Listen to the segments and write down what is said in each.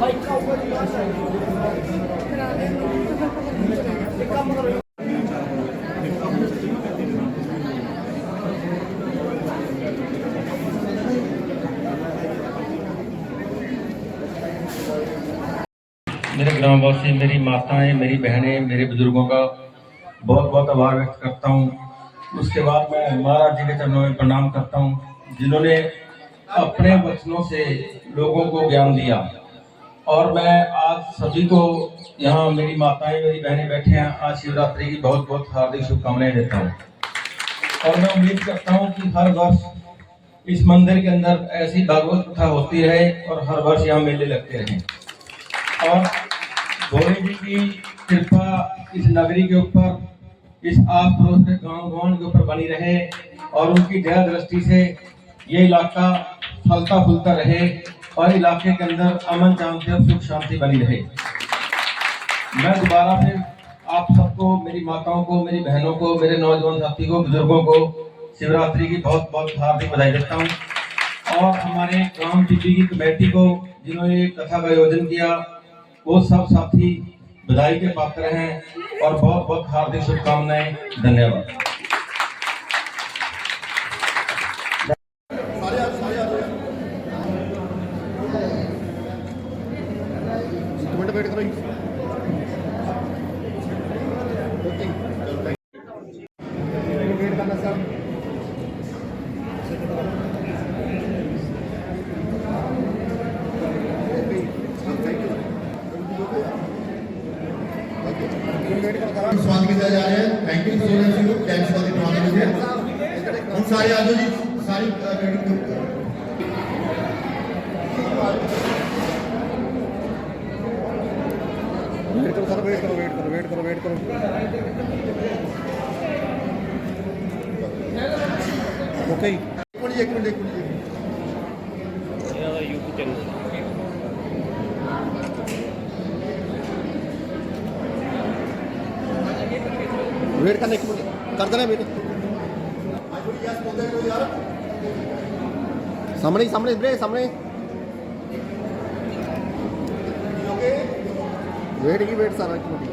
मेरे ग्रामवासी मेरी माताएँ, मेरी बहनें, मेरे बुज़ुर्गों का बहुत बहुत आभार व्यक्त करता हूँ। उसके बाद मैं महाराज जी के चरणों में प्रणाम करता हूँ, जिन्होंने अपने वचनों से लोगों को ज्ञान दिया। और मैं आज सभी को यहाँ मेरी माताएँ, मेरी बहनें बैठे हैं। आज शिवरात्रि की बहुत बहुत हार्दिक शुभकामनाएँ देता हूँ। और मैं उम्मीद करता हूँ कि हर वर्ष इस मंदिर के अंदर ऐसी भागवत कथा होती रहे और हर वर्ष यहाँ मेले लगते रहें। और भोले जी की कृपा इस नगरी के ऊपर, इस आस पड़ोस के गाँव गाँव के ऊपर बनी रहे और उनकी दया दृष्टि से ये इलाका फलता फूलता रहे। और इलाके के अंदर अमन शांति सुख शांति बनी रहे। मैं दोबारा फिर आप सबको, मेरी माताओं को, मेरी बहनों को, मेरे नौजवान साथी को, बुज़ुर्गों को, शिवरात्रि की बहुत बहुत हार्दिक बधाई देता हूँ। और हमारे ग्राम टीपी की कमेटी को, जिन्होंने कथा का आयोजन किया, वो सब साथी बधाई के पात्र हैं और बहुत बहुत हार्दिक शुभकामनाएँ। धन्यवाद। ਕਰੋ ਸਰ ਵੇਟ ਕਰੋ ਵੇਟ ਕਰੋ ਵੇਟ ਕਰੋ ਵੇਟ ਕਰੋ ਓਕੇ ਇੱਕ ਮਿੰਟ ਇੱਕ ਮਿੰਟ ਇੱਕ ਮਿੰਟ ਜੀ। ਵੇਟ ਕਰਨਾ ਇੱਕ ਮਿੰਟ, ਕਰ ਦੇਣਾ ਵੇਟ ਆਜੋ ਜੀ ਬੋਲਦੇ ਯਾਰ ਸਾਹਮਣੇ ਹੀ, ਸਾਹਮਣੇ ਵੀਰੇ ਸਾਹਮਣੇ ਓਕੇ ਵੇਟ ਕੀ ਵੇਟ ਸਾਰਾ ਇੱਕ ਮਿੰਟ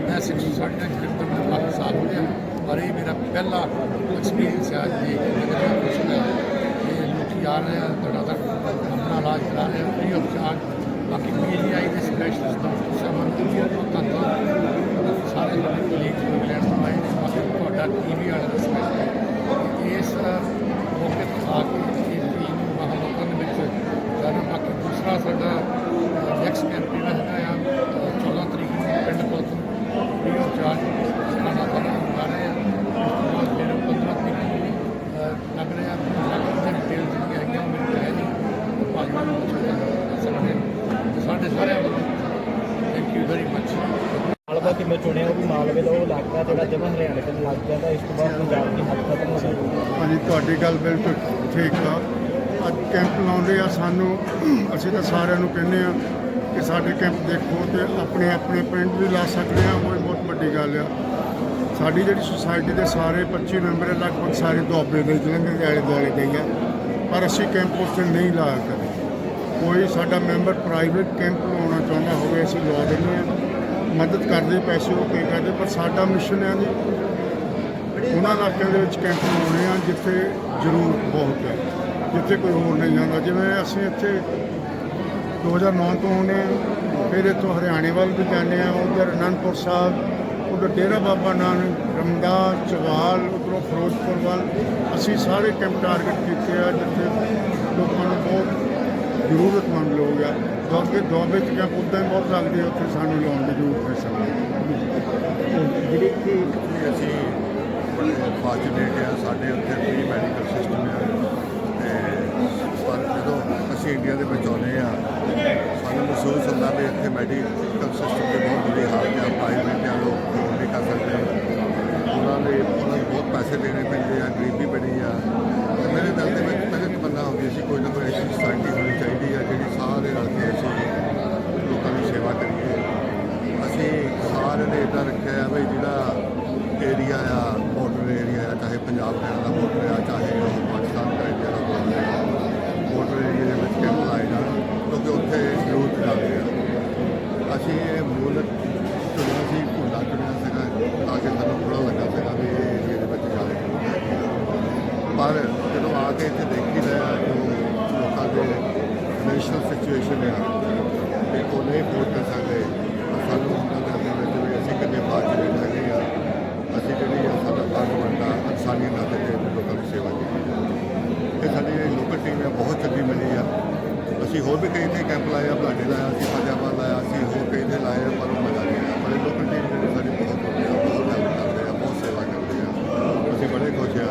ਮੈਂ ਸਿੱਖੀ ਸਾਡੀਆਂ ਜਲੰਧਰ ਦਾ ਕਾਫੀ ਸਾਲ ਹੋ ਗਿਆ ਪਰ ਇਹ ਮੇਰਾ ਪਹਿਲਾ ਐਕਸਪੀਰੀਅੰਸ ਹੈ ਅੱਜ ਦੇਖ ਕੇ ਮੈਨੂੰ ਖੁਸ਼ ਹੋਇਆ ਇਹ ਲੋਕੀ ਆ ਰਹੇ ਆ ਧੜਾਧੜ ਆਪਣਾ ਇਲਾਜ ਕਰਾ ਰਹੇ ਆ ਫ੍ਰੀ ਆਫ ਚਾਰਜ ਬਾਕੀ ਪੀਜੀਆਈ ਦੇ ਸਪੈਸ਼ਲਿਸਟ ਡਾਕਟਰ ਸਾਹਿਬਾਨ ਦਾ ਧੰਨਵਾਦ ਸਾਰੇ ਮੇਰੇ ਕਲੀਗ ਇੰਗਲੈਂਡ ਤੋਂ ਆਏ ਨੇ ਬਾਕੀ ਤੁਹਾਡਾ ਟੀਵੀ ਵਾਲਾ ਦਾ ਸਪੈਸ਼ਲ ਇਸ ਮੌਕੇ ਤੇ ਆ ਕੇ ਇਸ ਟੀਮ ਨੂੰ ਬਾਹਰ ਲੋਕਾਂ ਦੇ ਵਿੱਚ ਜਾਣਾ ਬਾਕੀ ਦੂਸਰਾ ਸਾਡਾ ਨੈਕਸਟ ਕੈਂਪ ਜਿਹੜਾ ਹੈਗਾ ਆ ਅ, 14 ਤਰੀਕ ਨੂੰ ਪਿੰਡ ਕੋਲ ਤੋਂ ਫ੍ਰੀ ਆਫ ਚਾਰਜ ਸਲਾਨਾ ਕਰਨ ਜਾ ਰਹੇ ਆ ਉਸ ਤੋਂ ਬਾਅਦ ਫਿਰ 15 ਤਰੀਕ ਨੂੰ ਵੀ, ਅ, ਲੱਗ ਰਿਹਾ ਲੱਗ ਦੇ ਡਿਟੇਲ ਜਿਹੜੀਆਂ ਹੈਗੀਆਂ ਉਹ ਮੇਰੇ ਕੋਲ ਹੈ ਨਹੀਂ ਭਾਜਪਾ ਨੂੰ ਪੁੱਛਿਆ ਸਕਦੇ ਤੇ ਸਾਡੇ ਸਾਰਿਆਂ ਵੱਲੋਂ thank you very much Malwa ਕਿਵੇਂ ਚੁਣਿਆ ਉਹ ਵੀ ਮਾਲਵੇ ਦਾ ਉਹ ਇਲਾਕਾ ਜਿਹੜਾ ਜਮਾ ਹਰਿਆਣੇ ਤੇ ਲੱਗ ਜਾਂਦਾ ਇਸ ਤੋਂ ਬਾਅਦ ਪੰਜਾਬ ਦੀ ਹੱਦ ਖਤਮ ਹੋ ਗਈ ਹਾਂਜੀ ਤੁਹਾਡੀ ਗੱਲ ਬਿਲਕੁਲ ਠੀਕ ਆ। ਅੱਜ ਕੈਂਪ ਲਾਉਂਦੇ ਆ ਸਾਨੂੰ ਅਸੀਂ ਤਾਂ ਸਾਰਿਆਂ ਨੂੰ ਕਹਿੰਦੇ ਆ ਕਿ ਸਾਡੇ ਕੈਂਪ ਦੇਖੋ ਤੇ ਆਪਣੇ ਆਪਣੇ ਪਿੰਡ ਵੀ ਲਾ ਸਕਦੇ ਆ ਉਹ ਬਹੁਤ ਵੱਡੀ ਗੱਲ ਆ। ਸਾਡੀ ਜਿਹੜੀ ਸੁਸਾਇਟੀ ਦੇ ਸਾਰੇ 25 ਮੈਂਬਰ ਆ, ਲਗਭਗ ਸਾਰੇ ਦੁਆਬੇ ਦੇ ਜਲੰਧਰ ਦੇ ਆਲੇ ਦੁਆਲੇ ਦੇ ਆ। ਪਰ ਅਸੀਂ ਕੈਂਪ ਉੱਥੇ ਨਹੀਂ ਲਾਇਆ ਕਰੇ ਕੋਈ ਸਾਡਾ ਮੈਂਬਰ ਪ੍ਰਾਈਵੇਟ ਕੈਂਪ ਲਾਉਣਾ ਚਾਹੁੰਦਾ ਹੋਵੇ ਅਸੀਂ ਲਾ ਦਿੰਦੇ ਆ। ਮਦਦ ਕਰਦੇ, ਪੈਸੇ ਉਹ ਪੇ ਕਰਦੇ, ਪਰ ਸਾਡਾ ਮਿਸ਼ਨ ਹੈ ਜੀ, ਉਹਨਾਂ ਇਲਾਕਿਆਂ ਦੇ ਵਿੱਚ ਕੈਂਪ ਲਾਉਣੇ ਆ, ਜਿੱਥੇ ਜ਼ਰੂਰਤ ਬਹੁਤ ਹੈ, ਜਿੱਥੇ ਕੋਈ ਹੋਰ ਨਹੀਂ ਜਾਂਦਾ। ਜਿਵੇਂ ਅਸੀਂ ਇੱਥੇ 2009 ਤੋਂ ਆਉਂਦੇ ਹਾਂ, ਫਿਰ ਇੱਥੋਂ ਹਰਿਆਣੇ ਵੱਲ ਵੀ ਜਾਂਦੇ ਆ ਉਧਰ ਅਨੰਦਪੁਰ ਸਾਹਿਬ, ਉਧਰ ਡੇਰਾ ਬਾਬਾ ਨਾਨਕ ਰਮਦਾ ਚਵਾਲ, ਉਧਰੋਂ ਫਿਰੋਜ਼ਪੁਰ ਵੱਲ। ਅਸੀਂ ਸਾਰੇ ਕੈਂਪ ਟਾਰਗੇਟ ਕੀਤੇ ਆ, ਜਿੱਥੇ ਲੋਕਾਂ ਨੂੰ ਬਹੁਤ ਜ਼ਰੂਰਤਮੰਦ ਲੋਕ ਆ ਦੁਆਬੇ ਦੁਆਬੇ ਚ ਕੈਂਪ ਉੱਦਾਂ ਹੀ ਬਹੁਤ ਲੱਗਦੇ ਉੱਥੇ ਸਾਨੂੰ ਲਾਉਣ ਦੀ ਜ਼ਰੂਰਤ ਹੈ ਸਾਨੂੰ ਜਿਹੜੀ ਕਿ ਅਸੀਂ ਬੜੇ ਫਾਰਚੂਨੇਟ ਆ ਸਾਡੇ ਉੱਥੇ ਫ੍ਰੀ ਮੈਡੀਕਲ ਸਿਸਟਮ ਹੈ ਤੇ ਪਰ ਜਦੋਂ ਅਸੀਂ ਇੰਡੀਆ ਦੇ ਵਿੱਚ ਆਉਂਦੇ ਆ ਸਾਨੂੰ ਮਹਿਸੂਸ ਹੁੰਦਾ ਵੀ ਇੱਥੇ ਮੈਡੀਕਲ ਸਿਸਟਮ ਦੇ ਬਹੁਤ ਬੁਰੀ ਹਾਲਤ ਹੈ ਪ੍ਰਾਈਵੇਟ ਆ ਲੋਕ ਨਹੀਂ ਕਰ ਸਕਦੇ ਉਹਨਾਂ ਦੇ ਉਹਨਾਂ ਨੂੰ ਬਹੁਤ ਪੈਸੇ ਦੇਣੇ ਪੈਂਦੇ ਆ, ਗਰੀਬੀ ਬੜੀ ਆ। ਤੇ ਮੇਰੇ ਦਿਲ ਦੇ ਵਿੱਚ ਪਹਿਲੇ ਤਮੰਨਾ ਹੁੰਦੀ ਸੀ, ਕੋਈ ਨਾ ਕੋਈ ਐਸੀ ਸੋਸਾਇਟੀ ਹੋਣੀ ਚਾਹੀਦੀ ਆ ਜਿਹੜੀ ਸਾਰੇ ਰਲ ਕੇ ਅਸੀਂ ਲੋਕਾਂ ਦੀ ਸੇਵਾ ਕਰੀਏ ਅਸੀਂ ਸਾਰਿਆਂ ਨੇ ਇਦਾਂ ਰੱਖਿਆ ਆ ਵੀ ਜਿਹੜਾ ਏਰੀਆ ਆ ਬਾਰਡਰ ਏਰੀਆ ਆ, ਚਾਹੇ ਪੰਜਾਬ ਹਰਿਆਣਾ ਦਾ ਬਾਰਡਰ ਆ ਚਾਹੇ ਉਹ ਪਾਕਿਸਤਾਨ ਦਾ ਏਰੀਆ ਦਾ ਬਾਰਡਰ ਆ ਬਾਰਡਰ ਏਰੀਆ ਦੇ ਵਿੱਚ ਕੈਂਪ ਲਾਏ ਜਾਣ ਕਿਉਂਕਿ ਉੱਥੇ ਜ਼ਰੂਰਤ ਜ਼ਿਆਦਾ ਆ ਅਸੀਂ ਇਹ ਮੂਲ ਚੁਣਿਆ ਸੀ ਭੁੱਲਾ ਚੁਣਿਆ ਸੀਗਾ ਤਾਂ ਕਿ ਸਾਨੂੰ ਥੋੜਾ ਲੱਗਾ ਸੀਗਾ ਵੀ ਇਹ area ਪਰ ਜਦੋਂ ਆ ਕੇ ਇੱਥੇ ਦੇਖੀ ਦਾ ਜੋ ਲੋਕਾਂ ਦੇ ਨੈਸ਼ਨਲ ਸਿਚੁਏਸ਼ਨ ਹੈ ਤੇ ਉਹ ਨਹੀਂ ਪਹੁੰਚ ਕਰ ਸਕਦੇ ਤਾਂ ਸਾਨੂੰ ਉਹਨਾਂ ਦੇ ਅੱਗੇ ਵਿੱਚ ਵੀ ਅਸੀਂ ਕਿੰਨੇ ਬਾਅਦ ਵਿੱਚ ਹੈਗੇ ਆ ਅਸੀਂ ਜਿਹੜੀ ਆ ਸਾਡਾ ਫਰਜ਼ ਬਣਦਾ ਇਨਸਾਨੀਅਤ ਨਾਲ ਤੇ ਲੋਕਾਂ ਦੀ ਸੇਵਾ ਕੀਤੀ ਇਹ ਸਾਡੀ ਜਿਹੜੀ ਲੋਕਲ ਟੀਮ ਹੈ ਬਹੁਤ ਚੰਗੀ ਮਿਲੀ ਆ ਅਸੀਂ ਹੋਰ ਵੀ ਕਈ ਤੇ ਕੈਂਪ ਲਾਇਆ ਆ, ਬਲਾਡੇ ਲਾਇਆ, ਅਸੀਂ ਫਤਿਆਬਾਦ ਲਾਇਆ, ਅਸੀਂ ਹੋਰ ਕਈ ਤੇ ਲਾਏ ਆ, ਪਰ ਉਹ ਮਜ਼ਾ ਨਹੀਂ ਆਇਆ। ਬੜੇ ਲੋਕਲ ਟੀਮ ਜਿਹੜੀ ਸਾਡੀ ਬਹੁਤ ਵਧੀਆ ਬਹੁਤ ਹੈਲਪ ਕਰਦੇ ਆ, ਬਹੁਤ ਸੇਵਾ ਕਰਦੇ ਆ। ਅਸੀਂ ਬੜੇ ਖੁਸ਼ ਆ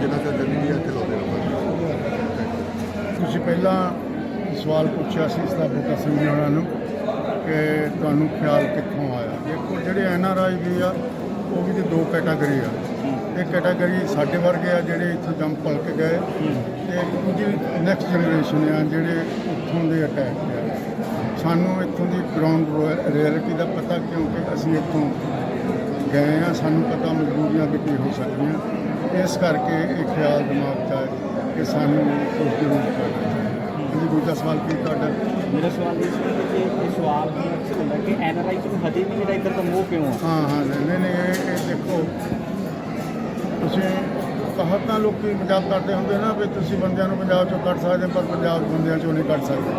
ਜਿਨ੍ਹਾਂ ਤੇ ਜ਼ਿੰਦਗੀ ਇੱਥੇ ਲਾਉਂਦੇ ਰਹਾਂਗੇ ਤੁਸੀਂ ਪਹਿਲਾਂ ਸਵਾਲ ਪੁੱਛਿਆ ਸੀ ਇਸ ਦਾ ਬੂਟਾ ਸਿੰਘ ਜੀ ਉਹਨਾਂ ਨੂੰ ਕਿ ਤੁਹਾਨੂੰ ਖਿਆਲ ਕਿੱਥੋਂ ਆਇਆ? ਦੇਖੋ, ਜਿਹੜੇ ਐਨ ਆਰ ਆਈ ਵੀ ਆ, ਉਹ ਵੀ ਤੇ ਦੋ ਕੈਟਾਗਰੀ ਆ। ਇਹ ਕੈਟਾਗਰੀ ਸਾਡੇ ਵਰਗੇ ਆ, ਜਿਹੜੇ ਇੱਥੋਂ ਜੰਮ ਪਲ ਕੇ ਗਏ ਤੇ ਦੂਜੀ ਨੈਕਸਟ ਜਨਰੇਸ਼ਨ ਆ, ਜਿਹੜੇ ਉੱਥੋਂ ਦੇ ਅਟੈਕ ਆ। ਸਾਨੂੰ ਇੱਥੋਂ ਦੀ ਗਰਾਊਂਡ ਰਿਐਲਿਟੀ ਦਾ ਪਤਾ ਕਿਉਂਕਿ ਅਸੀਂ ਇੱਥੋਂ ਗਏ ਆ ਸਾਨੂੰ ਪਤਾ ਮਜਬੂਰੀਆਂ ਵੀ ਕੀ ਹੋ ਸਕਦੀਆਂ। ਇਸ ਕਰਕੇ ਇਹ ਖਿਆਲ ਦਿਮਾਗ 'ਚ ਆਇਆ ਕਿ ਸਾਨੂੰ ਕੁਝ ਜ਼ਰੂਰ ਕਰਨਾ ਜੀ ਦੂਜਾ ਸਵਾਲ ਕੀ ਤੁਹਾਡਾ? ਮੇਰਾ ਸਵਾਲ ਇਹ ਸੀ ਕਿ ਇਹ ਸਵਾਲ ਹੁੰਦਾ ਕਿ ਐਨਆਰਆਈ ਨੂੰ ਹਜੇ ਵੀ ਜਿਹੜਾ ਇੱਧਰ ਦਾ ਮੋਹ ਕਿਉਂ ਆ? ਹਾਂ ਹਾਂ ਨਹੀਂ ਨਹੀਂ ਇਹ ਦੇਖੋ ਤੁਸੀਂ ਕਹਤ ਤਾਂ ਲੋਕੀ ਮਜ਼ਾਕ ਕਰਦੇ ਹੁੰਦੇ ਨਾ ਵੀ ਤੁਸੀਂ ਬੰਦਿਆਂ ਨੂੰ ਪੰਜਾਬ ਚੋਂ ਕੱਢ ਸਕਦੇ ਪਰ ਪੰਜਾਬ ਬੰਦਿਆਂ ਚੋਂ ਨਹੀਂ ਕੱਢ ਸਕਦੇ।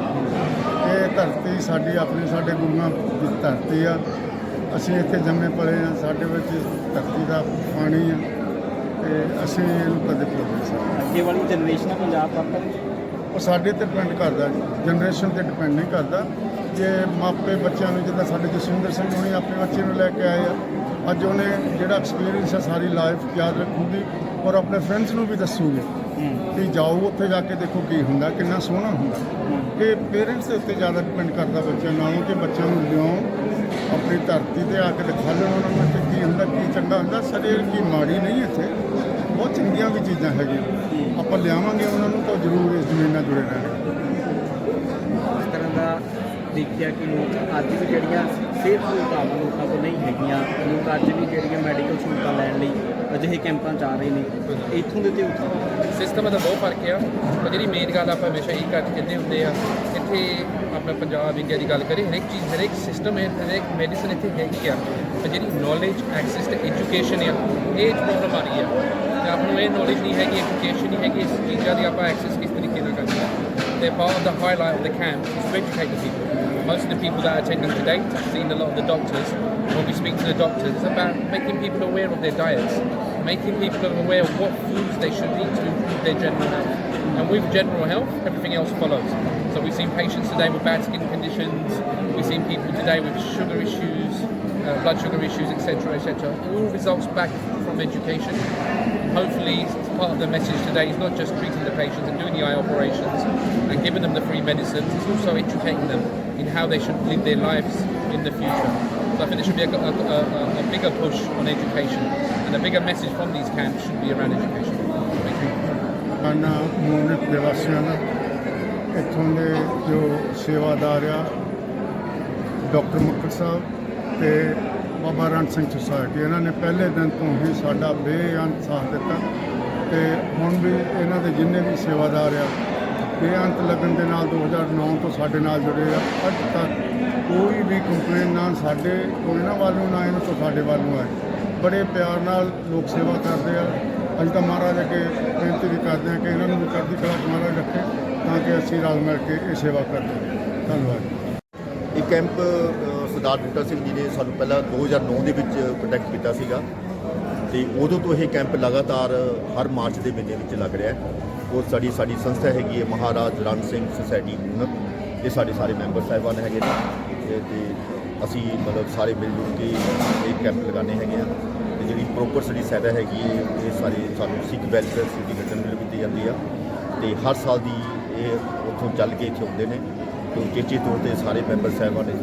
ਇਹ ਧਰਤੀ ਸਾਡੀ ਆਪਣੀ ਸਾਡੇ ਗੁਰੂਆਂ ਦੀ ਧਰਤੀ ਆ। ਅਸੀਂ ਇੱਥੇ ਜੰਮੇ ਪਲੇ ਆ ਸਾਡੇ ਵਿੱਚ ਧਰਤੀ ਦਾ ਪਾਣੀ ਆ। ਤੇ ਅਸੀਂ ਇਹਨੂੰ ਕਦੇ ਭੁੱਲ ਨਹੀਂ ਸਕਦੇ। ਅੱਗੇ ਵਾਲੀ ਜਨਰੇਸ਼ਨ ਪੰਜਾਬ ਤੱਕ ਉਹ ਸਾਡੇ ਤੇ ਡਿਪੈਂਡ ਕਰਦਾ ਜਨਰੇਸ਼ਨ ਤੇ ਡਿਪੈਂਡ ਨਹੀਂ ਕਰਦਾ। ਜੇ ਮਾਪੇ ਬੱਚਿਆਂ ਨੂੰ ਜਿੱਦਾਂ ਸਾਡੇ ਜਸਵਿੰਦਰ ਸਿੰਘ ਹੁਣੀ ਆਪਣੇ ਬੱਚੇ ਨੂੰ ਲੈ ਕੇ ਆਏ ਆ ਅੱਜ ਉਹਨੇ ਜਿਹੜਾ ਐਕਸਪੀਰੀਅੰਸ ਹੈ ਸਾਰੀ ਲਾਈਫ ਯਾਦ ਰੱਖੂਗੀ ਔਰ ਆਪਣੇ ਫਰੈਂਡਸ ਨੂੰ ਵੀ ਦੱਸੂਗੀ ਕਿ ਜਾਓ ਉੱਥੇ ਜਾ ਕੇ ਦੇਖੋ ਕੀ ਹੁੰਦਾ ਕਿੰਨਾ ਸੋਹਣਾ ਹੁੰਦਾ। ਇਹ ਪੇਰੈਂਟਸ ਦੇ ਉੱਤੇ ਜ਼ਿਆਦਾ ਡਿਪੈਂਡ ਕਰਦਾ ਬੱਚਿਆਂ ਨਾਲੋਂ ਕਿ ਬੱਚਿਆਂ ਨੂੰ ਲਿਆਉਂ ਆਪਣੀ ਧਰਤੀ ਤੇ ਆ ਕੇ ਦਿਖਾਉਣ ਉਹਨਾਂ ਨੂੰ ਕਿ ਕੀ ਹੁੰਦਾ ਕੀ ਚੰਗਾ ਹੁੰਦਾ। ਸਾਡੇ ਕੀ ਮਾੜੀ ਨਹੀਂ ਇੱਥੇ। ਬਹੁਤ ਚੰਗੀਆਂ ਵੀ ਚੀਜ਼ਾਂ ਹੈਗੀਆਂ। ਆਪਾਂ ਲਿਆਵਾਂਗੇ ਉਹਨਾਂ ਨੂੰ ਤਾਂ ਜ਼ਰੂਰ ਇਸ ਜ਼ਮੀਨ ਨਾਲ ਜੁੜੇ ਰਹਿਣਗੇ ਇਸ ਤਰ੍ਹਾਂ ਦਾ ਦੇਖਿਆ ਕਿ ਲੋਕ ਅੱਜ ਵੀ ਜਿਹੜੀਆਂ ਸਿਹਤ ਸਹੂਲਤਾਂ ਲੋਕਾਂ ਕੋਲ ਨਹੀਂ ਹੈਗੀਆਂ। ਲੋਕ ਅੱਜ ਵੀ ਜਿਹੜੀਆਂ ਮੈਡੀਕਲ ਸਹੂਲਤਾਂ ਲੈਣ ਲਈ ਅਜਿਹੇ ਕੈਂਪਾਂ 'ਚ ਆ ਰਹੇ ਨੇ। ਇੱਥੋਂ ਦੇ ਤੇ ਸਿਸਟਮ ਦਾ। ਬਹੁਤ ਫ਼ਰਕ ਆ। ਪਰ ਜਿਹੜੀ ਮੇਨ ਗੱਲ ਆਪਾਂ ਹਮੇਸ਼ਾ ਇਹ ਕਰਕੇ ਕਹਿੰਦੇ ਹੁੰਦੇ ਆ, ਇੱਥੇ ਆਪਣਾ ਪੰਜਾਬ ਇੰਡੀਆ ਦੀ ਗੱਲ ਕਰੀਏ, ਹਰੇਕ ਚੀਜ਼, ਹਰੇਕ ਸਿਸਟਮ ਹੈ ਹਰੇਕ ਮੈਡੀਸਨ ਇੱਥੇ ਹੈਗੀ ਆ। ਪਰ ਜਿਹੜੀ ਨੌਲੇਜ ਐਕਸੈਸ ਤੇ ਐਜੂਕੇਸ਼ਨ ਆ, ਇਹ ਪ੍ਰੋਬਲਮ ਆ ਰਹੀ ਆ। ਤੇ ਆਪ ਨੂੰ ਇਹ ਨੌਲੇਜ ਨਹੀਂ ਹੈਗੀ ਐਜੂਕੇਸ਼ਨ ਨਹੀਂ ਹੈਗੀ, ਇਸ ਚੀਜ਼ਾਂ ਦੀ ਆਪਾਂ ਐਕਸੈਸ ਕਿਸ ਤਰੀਕੇ ਨਾਲ ਕਰਦੇ ਆ। ਤੇ part ਦਾ the highlight of the camp is to educate. Most of the people that are attending today, I've seen a lot of the doctors. When we speak to the doctors, it's about making people aware of their diets, making people aware of what foods they should eat to improve their general health. And with general health, everything else follows. So we've seen patients today with bad skin conditions, we've seen people today with sugar issues, uh, blood sugar issues, etc., etc. All results back from education Hopefully, part of the message today is not just treating the patients and doing the eye operations and giving them the free medicines, it's also educating them in how they should live their lives in the future. So I think there should be a, a, a, a bigger push on education, and a bigger message from these camps should be around education. Thank you. ਖਾਨਾ ਮੂਨਿਤ ਦੇ ਵਾਸੀਆਂ ਦਾ ਇੱਥੋਂ ਦੇ ਜੋ ਸੇਵਾਦਾਰ ਆ doctor ਮੁਕਤ ਸਾਹਿਬ ਤੇ Baba Ran Singh society ਇਹਨਾਂ ਨੇ ਪਹਿਲੇ ਦਿਨ ਤੋਂ ਹੀ ਸਾਡਾ ਬੇਅੰਤ ਸਾਥ ਦਿੱਤਾ ਤੇ ਹੁਣ ਵੀ ਇਹਨਾਂ ਦੇ ਜਿੰਨੇ ਵੀ ਸੇਵਾਦਾਰ ਆ, ਬੇਅੰਤ ਲੱਗਣ ਦੇ ਨਾਲ 2009 ਤੋਂ ਸਾਡੇ ਨਾਲ ਜੁੜੇ ਆ, ਅੱਜ ਤੱਕ ਕੋਈ ਵੀ ਕੰਪਲੇਨ ਨਾ ਸਾਡੇ ਕੋਈ ਇਹਨਾਂ ਵੱਲੋਂ, ਨਾ ਇਹਨਾਂ ਤੋਂ ਸਾਡੇ ਵੱਲੋਂ ਆਏ। ਬੜੇ ਪਿਆਰ ਨਾਲ ਲੋਕ ਸੇਵਾ ਕਰਦੇ ਆ। ਅੱਜ ਤਾਂ ਮਹਾਰਾਜ ਅੱਗੇ ਬੇਨਤੀ ਵੀ ਕਰਦੇ ਆ ਕਿ ਇਹਨਾਂ ਨੂੰ ਵੀ ਚੜ੍ਹਦੀ ਕਲਾ ਮਹਾਰਾਜ ਰੱਖੇ, ਤਾਂ ਕਿ ਅਸੀਂ ਰਲ ਮਿਲ ਕੇ ਇਹ ਸੇਵਾ ਕਰਦੇ ਧੰਨਵਾਦ। ਇਹ ਕੈਂਪ ਸਰਦਾਰ ਬੂਟਾ ਸਿੰਘ ਜੀ ਨੇ ਸਾਨੂੰ ਪਹਿਲਾਂ 2009 ਦੇ ਵਿੱਚ ਕੰਟੈਕਟ ਕੀਤਾ ਸੀਗਾ ਤੇ ਉਦੋਂ ਤੋਂ ਇਹ ਕੈਂਪ ਲਗਾਤਾਰ ਹਰ ਮਾਰਚ ਦੇ ਮਹੀਨੇ ਵਿੱਚ ਲੱਗ ਰਿਹਾ ਹੈ। ਉਹ ਸਾਡੀ ਸਾਡੀ ਸੰਸਥਾ ਹੈਗੀ ਹੈ ਮਹਾਰਾਜ ਰਣ ਸਿੰਘ ਸੁਸਾਇਟੀ ਇਹ ਸਾਡੇ ਸਾਰੇ ਮੈਂਬਰ ਸਾਹਿਬਾਨ ਹੈਗੇ ਨੇ। ਤੇ ਅਸੀਂ ਮਤਲਬ ਸਾਰੇ ਮਿਲ ਜੁਲ ਕੇ ਇਹ ਕੈਂਪ ਲਗਾਉਂਦੇ ਹੈਗੇ ਆ ਤੇ ਜਿਹੜੀ ਪ੍ਰੋਪਰ ਸਾਡੀ ਸਹਾਇਤਾ ਹੈਗੀ ਹੈ, ਇਹ ਸਾਰੇ ਸਾਨੂੰ ਸਿੱਖ ਵੈਲਫੇਅਰ ਸਿਟੀ ਗਠਨ ਵੱਲੋਂ ਕੀਤੀ ਜਾਂਦੀ ਆ। ਤੇ ਹਰ ਸਾਲ ਦੀ ਇਹ ਉੱਥੋਂ ਚੱਲ ਕੇ ਇੱਥੇ ਆਉਂਦੇ ਨੇ। ਤੇ ਚੇਚੇ ਤੌਰ ਤੇ ਸਾਰੇ ਮੈਂਬਰ ਸਾਹਿਬਾਨ ਨੇ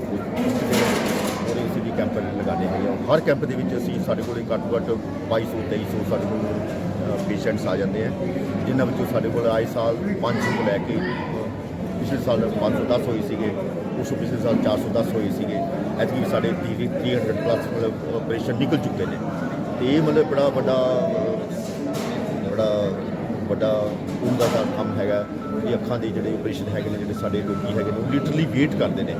ਔਰ ਇਸੇ ਦੀ ਕੈਂਪ ਲਗਾਉਂਦੇ ਹੈਗੇ ਆ, ਹਰ ਕੈਂਪ ਦੇ ਵਿੱਚ ਅਸੀਂ ਸਾਡੇ ਕੋਲੇ ਘੱਟ ਤੋਂ ਘੱਟ 2200 2300 ਸਾਡੇ ਕੋਲ ਪੇਸ਼ੈਂਟਸ ਆ ਜਾਂਦੇ ਆ, ਜਿਨ੍ਹਾਂ ਵਿੱਚੋਂ ਸਾਡੇ ਕੋਲ ਆਏ ਸਾਲ 500 ਤੋਂ ਲੈ ਕੇ, ਪਿਛਲੇ ਸਾਲ 510 ਹੋਏ ਸੀਗੇ, ਉਸ ਪਿਛਲੇ ਸਾਲ 410 ਹੋਏ ਸੀਗੇ। ਐਤਕੀ ਵੀ ਸਾਡੇ 300 ਪਲੱਸ ਮਤਲਬ ਆਪਰੇਸ਼ਨ ਨਿਕਲ ਚੁੱਕੇ ਨੇ। ਤੇ ਇਹ ਮਤਲਬ ਬੜਾ ਵੱਡਾ ਬੜਾ ਵੱਡਾ ਉਹਦਾ ਦਾ ਕੰਮ ਹੈਗਾ ਵੀ ਅੱਖਾਂ ਦੇ ਜਿਹੜੇ ਆਪਰੇਸ਼ਨ ਹੈਗੇ ਨੇ, ਜਿਹੜੇ ਸਾਡੇ ਲੋਕੀ ਹੈਗੇ ਨੇ, ਉਹ ਲਿਟਰਲੀ ਵੇਟ ਕਰਦੇ ਨੇ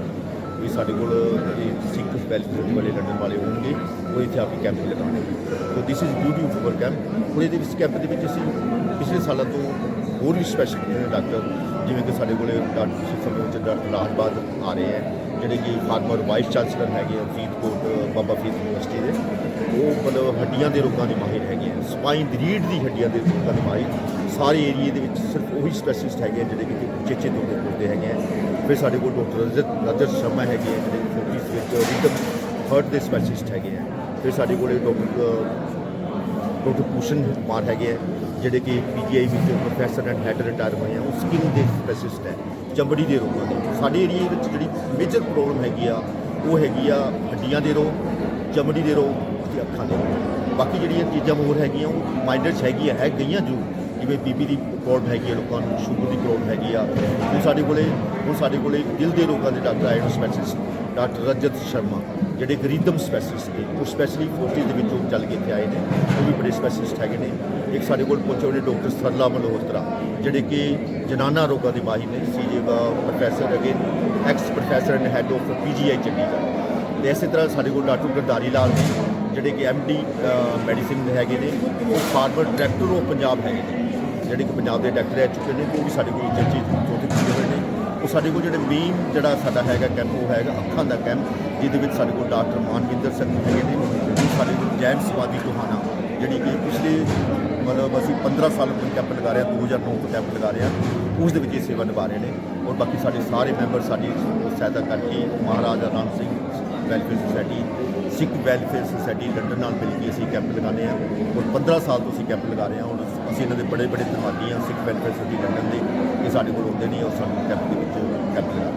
ਵੀ ਸਾਡੇ ਕੋਲ ਇਹ ਸਿੱਖ ਵੈਲਫੇਅਰ ਵਾਲੇ ਲੰਡਨ ਵਾਲੇ ਹੋਣਗੇ, ਉਹ ਇੱਥੇ ਆ ਕੇ camp ਲਗਾਉਣਗੇ। So this is beauty of our camp ਹੁਣ ਇਹਦੇ ਵਿੱਚ ਕੈਂਪ ਦੇ ਵਿੱਚ ਅਸੀਂ ਪਿਛਲੇ ਸਾਲਾਂ ਤੋਂ ਹੋਰ ਵੀ ਸਪੈਸ਼ਲ ਡਾਕਟਰ ਜਿਵੇਂ ਕਿ ਸਾਡੇ ਕੋਲੇ ਡਾਕਟਰ ਸਿਸਟਮ ਵਿੱਚ ਡਾਕਟਰ ਰਾਜਬਾਦ ਆ ਰਹੇ ਹੈ, ਜਿਹੜੇ ਕਿ ਫਾਰਮਰ ਵਾਈਸ ਚਾਂਸਲਰ ਹੈਗੇ ਆ ਫਰੀਦਕੋਟ, ਬਾਬਾ ਫਰੀਦ ਯੂਨੀਵਰਸਿਟੀ ਦੇ। ਉਹ ਮਤਲਬ ਹੱਡੀਆਂ ਦੇ ਰੋਗਾਂ ਦੇ ਮਾਹਿਰ ਹੈਗੇ ਆ ਸਪਾਈਨ ਦੀ ਰੀੜ ਦੀ ਹੱਡੀਆਂ ਦੇ ਰੋਗਾਂ ਦੇ ਮਾਹਿਰ। ਸਾਰੇ ਏਰੀਏ ਦੇ ਵਿੱਚ ਸਿਰਫ ਉਹੀ ਸਪੈਸ਼ਲਿਸਟ ਹੈਗੇ ਆ ਜਿਹੜੇ ਕਿ ਚੇਚੇ ਤੋਂ ਕਰਦੇ ਹੈਗੇ ਆ। ਫਿਰ ਸਾਡੇ ਕੋਲ ਡਾਕਟਰ ਰਜਤ ਰਜਤ ਸ਼ਰਮਾ ਹੈਗੇ ਆ, ਜਿਹੜੇ ਫੋਰਟਿਸ ਵਿੱਚ ਰਿਦਮ ਹਰਟ ਦੇ ਸਪੈਸ਼ਲਿਸਟ ਹੈਗੇ ਆ। ਫਿਰ ਸਾਡੇ ਕੋਲ ਡਾਕਟਰ ਡਾਕਟਰ ਭੂਸ਼ਣ ਕੁਮਾਰ ਹੈਗੇ ਆ, ਜਿਹੜੇ ਕਿ ਪੀਜੀਆਈ ਵਿੱਚ ਪ੍ਰੋਫੈਸਰ ਐਂਡ ਹੈਡ ਰਿਟਾਇਰ ਹੋਏ ਆ। ਉਹ ਸਕਿਨ ਦੇ ਸਪੈਸ਼ਲਿਸਟ ਹੈ, ਚਮੜੀ ਦੇ ਰੋਗਾਂ ਦੇ। ਸਾਡੇ ਏਰੀਏ ਵਿੱਚ ਜਿਹੜੀ ਮੇਜਰ ਪ੍ਰੋਬਲਮ ਹੈਗੀ ਆ, ਉਹ ਹੈਗੀ ਆ ਹੱਡੀਆਂ ਦੇ ਰੋਗ, ਚਮੜੀ ਦੇ ਰੋਗ ਅਤੇ ਅੱਖਾਂ ਦੇ ਰੋਗ। ਬਾਕੀ ਜਿਹੜੀਆਂ ਚੀਜ਼ਾਂ ਹੋਰ ਹੈਗੀਆਂ, ਉਹ ਮਾਈਨਰ 'ਚ ਹੈਗੀਆਂ, ਹੈ ਗਈਆਂ ਜ਼ਰੂਰ। ਜਿਵੇਂ ਬੀਪੀ ਦੀ ਪ੍ਰੋਬਲਮ ਹੈਗੀ ਆ ਲੋਕਾਂ ਨੂੰ ਸ਼ੂਗਰ ਦੀ ਪ੍ਰੋਬਲਮ ਹੈਗੀ ਆ। ਹੁਣ ਸਾਡੇ ਕੋਲੇ, ਹੁਣ ਸਾਡੇ ਕੋਲੇ ਦਿਲ ਦੇ ਰੋਗਾਂ ਦੇ ਡਾਕਟਰ ਆਏ ਨੇ ਸਪੈਸ਼ਲਿਸਟ ਡਾਕਟਰ ਰਜਤ ਸ਼ਰਮਾ, ਜਿਹੜੇ ਗਰੀਦਮ ਸਪੈਸ਼ਲਿਸਟ ਨੇ। ਉਹ ਸਪੈਸ਼ਲੀ ਫੋਰਟਿਸ ਦੇ ਵਿੱਚੋਂ ਚੱਲ ਕੇ ਇੱਥੇ ਆਏ ਨੇ। ਉਹ ਵੀ ਬੜੇ ਸਪੈਸ਼ਲਿਸਟ ਹੈਗੇ ਨੇ। ਇੱਕ ਸਾਡੇ ਕੋਲ ਪਹੁੰਚੇ ਹੋਏ ਨੇ ਡਾਕਟਰ ਸਰਲਾ ਮਲਹੋਤਰਾ, ਜਿਹੜੇ ਕਿ ਜਨਾਨਾ ਰੋਗਾਂ ਦੇ ਮਾਹਿਰ ਨੇ। ਸੀਜੇ ਦਾ ਪ੍ਰੋਫੈਸਰ ਹੈਗੇ ex professor and head of PGI Chandigarh. ਤੇ ਇਸੇ ਤਰ੍ਹਾਂ ਸਾਡੇ ਕੋਲ ਡਾਕਟਰ ਗਰਦਾਰੀ ਲਾਲ ਨੇ, ਜਿਹੜੇ ਕਿ ਐਮਡੀ ਮੈਡੀਸਿਨ ਦੇ ਹੈਗੇ ਨੇ। ਉਹ ਫਾਰਮਰ ਡਾਇਰੈਕਟਰ ਆਫ ਪੰਜਾਬ ਹੈਗੇ ਨੇ। ਜਿਹੜੇ ਕਿ ਪੰਜਾਬ ਦੇ ਡਾਕਟਰ ਰਹਿ ਚੁੱਕੇ ਨੇ, ਉਹ ਵੀ ਸਾਡੇ ਕੋਲ ਚਰਚੀ ਚੌਥੇ ਕੀਤੇ ਹੋਏ ਨੇ। ਉਹ ਸਾਡੇ ਕੋਲ ਜਿਹੜੇ ਮੇਨ ਜਿਹੜਾ ਸਾਡਾ ਹੈਗਾ ਕੈਂਪ ਉਹ ਹੈਗਾ ਅੱਖਾਂ ਦਾ ਕੈਂਪ ਜਿਹਦੇ ਵਿੱਚ ਸਾਡੇ ਕੋਲ ਡਾਕਟਰ ਮਾਨਵਿੰਦਰ ਸਿੰਘ ਹੈਗੇ ਨੇ, ਉਹ ਸਾਡੇ ਕੋਲ ਜੈਨ ਸਵਾਦੀ ਟੋਹਾਨਾ ਜਿਹੜੀ ਕਿ ਪਿਛਲੇ ਮਤਲਬ ਅਸੀਂ 15 ਸਾਲ ਤੋਂ ਕੈਂਪ ਲਗਾ ਰਹੇ ਹਾਂ 2009 ਤੋਂ ਕੈਂਪ ਲਗਾ ਰਹੇ ਹਾਂ, ਉਸ ਦੇ ਵਿੱਚ ਇਹ ਸੇਵਾ ਨਿਭਾ ਰਹੇ ਨੇ। ਔਰ ਬਾਕੀ ਸਾਡੇ ਸਾਰੇ ਮੈਂਬਰ ਸਾਡੀ ਸਹਾਇਤਾ ਕਰਕੇ Maharaja Ram Singh welfare society, Sikh welfare society London ਨਾਲ ਮਿਲ ਕੇ ਅਸੀਂ ਕੈਂਪ ਲਗਾਉਂਦੇ ਹਾਂ। ਔਰ 15 ਸਾਲ ਤੋਂ ਅਸੀਂ ਕੈਂਪ ਲਗਾ ਰਹੇ ਹਾਂ ਹੁਣ ਅਸੀਂ ਇਹਨਾਂ ਦੇ ਬੜੇ ਬੜੇ ਧੰਨਵਾਦੀ ਹਾਂ, ਸਿੱਖ ਵੈਲਫੇਅਰ ਸੁਸਾਇਟੀ ਲੰਡਨ ਦੇ ਇਹ ਸਾਡੇ ਕੋਲ ਆਉਂਦੇ ਨੇ ਔਰ ਸਾਨੂੰ ਕੈਂਪ ਦੇ ਵਿੱਚ ਕੈਂਪ ਲਗਾ